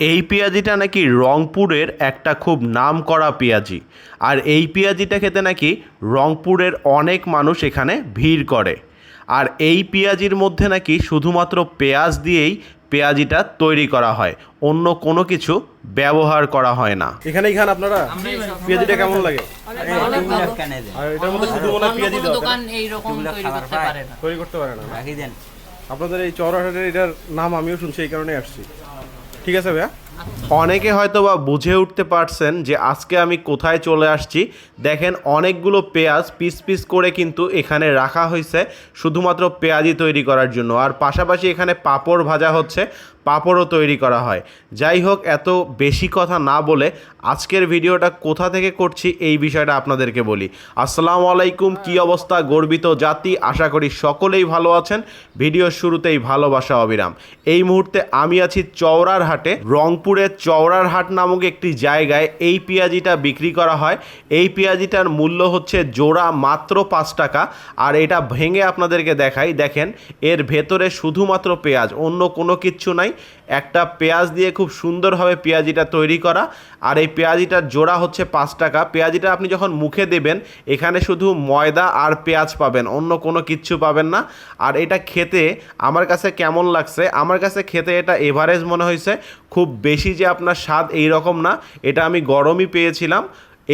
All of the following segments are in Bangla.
এই পেঁয়াজিটা নাকি রংপুরের একটা খুব নাম করা পেঁয়াজি। আর এই পেঁয়াজিটা খেতে নাকি রংপুরের অনেক মানুষ এখানে ভিড় করে। আর এই পেঁয়াজির মধ্যে নাকি শুধুমাত্র পেঁয়াজ দিয়েই পেঁয়াজিটা তৈরি করা হয়। অন্য কোনো কিছু ব্যবহার করা হয় না। এখানেই খান আপনারা? পেঁয়াজিটা কেমন লাগে? আর এটার মধ্যে শুধু পেঁয়াজি কোনো দেওয়া দোকান তৈরি করতে পারে না। তৈরি করতে পারে না। আপনাদের এই চৌরাহাটের এটার নাম আমিও শুনছি এই কারণে আসছি। ঠিক আছে ভাইয়া? অনেকে হয়তো বা বুঝে উঠতে পারছেন যে আজকে আমি কোথায় চলে আসছি। দেখেন অনেকগুলো পেঁয়াজ পিস পিস করে কিন্তু এখানে রাখা হয়েছে, শুধুমাত্র পেঁয়াজি তৈরি করার জন্য। আর পাশাপাশি এখানে পাঁপড় ভাজা হচ্ছে। পাঁপড়ও তৈরি করা হয়। যাই হোক এত বেশি কথা না বলে আজকের ভিডিওটা কোথা থেকে করছি এই বিষয়টা আপনাদেরকে বলি। আসসালামু আলাইকুম কি অবস্থা? গর্বিত জাতি আশা করি সকলেই ভালো আছেন। ভিডিওর শুরুতেই ভালোবাসা অবিরাম। এই মুহূর্তে আমি আছি চওড়ার হাটে রংপুরের চওড়ার হাট নামক একটি জায়গায়। এই পেঁয়াজিটা বিক্রি করা হয়। এই পেঁয়াজিটার মূল্য হচ্ছে জোড়া মাত্র পাঁচ টাকা। আর এটা ভেঙে আপনাদেরকে দেখাই। দেখেন এর ভেতরে শুধুমাত্র পেঁয়াজ অন্য কোনো কিচ্ছু নাই। একটা পেঁয়াজ দিয়ে খুব সুন্দরভাবে পেঁয়াজিটা তৈরি করা। আর এই পেঁয়াজিটার জোড়া হচ্ছে পাঁচ টাকা। পেঁয়াজিটা আপনি যখন মুখে দেবেন, এখানে শুধু ময়দা আর পেঁয়াজ পাবেন, অন্য কোনো কিচ্ছু পাবেন না। আর এটা খেতে আমার কাছে কেমন লাগছে? আমার কাছে খেতে এটা এভারেজ মনে হয়েছে। খুব বেশি যে আপনার স্বাদ এই রকম না। এটা আমি গরমই পেয়েছিলাম।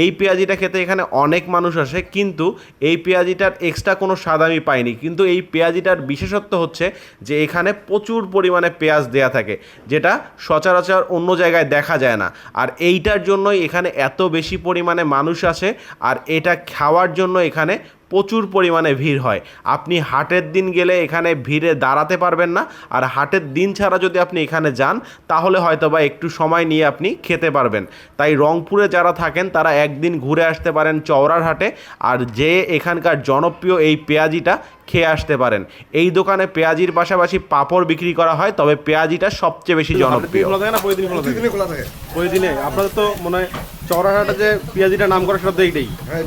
এই পেঁয়াজিটা খেতে এখানে অনেক মানুষ আসে, কিন্তু এই পেঁয়াজিটার এক্সট্রা কোনো স্বাদ আমি পাইনি। কিন্তু এই পেঁয়াজিটার বিশেষত্ব হচ্ছে যে এখানে প্রচুর পরিমাণে পেঁয়াজ দেয়া থাকে, যেটা সচরাচর অন্য জায়গায় দেখা যায় না। আর এইটার জন্যই এখানে এত বেশি পরিমাণে মানুষ আসে, আর এটা খাওয়ার জন্য এখানে প্রচুর পরিমাণে ভিড় হয়। আপনি হাটের দিন গেলে এখানে ভিড়ে দাঁড়াতে পারবেন না। আর হাটের দিন ছাড়া যদি আপনি এখানে যান তাহলে হয়তো বা একটু সময় নিয়ে আপনি খেতে পারবেন। তাই রংপুরে যারা থাকেন তারা একদিন ঘুরে আসতে পারেন চওড়ার হাটে। আর যে এখানকার জনপ্রিয় এই পেঁয়াজিটা খেয়ে আসতে পারেন। এই দোকানে পেঁয়াজির পাশাপাশি পাপড় বিক্রি করা হয় তবে পেঁয়াজিটা সবচেয়ে বেশি জনপ্রিয় খোলা থাকে। না প্রতিদিন খোলা থাকে। খোলা থাকে। প্রতিদিনে আপনাদের তো মনে হয় চৌরাহাটে যে পেঁয়াজিটা নাম করা সেটা তো এইটাই। হ্যাঁ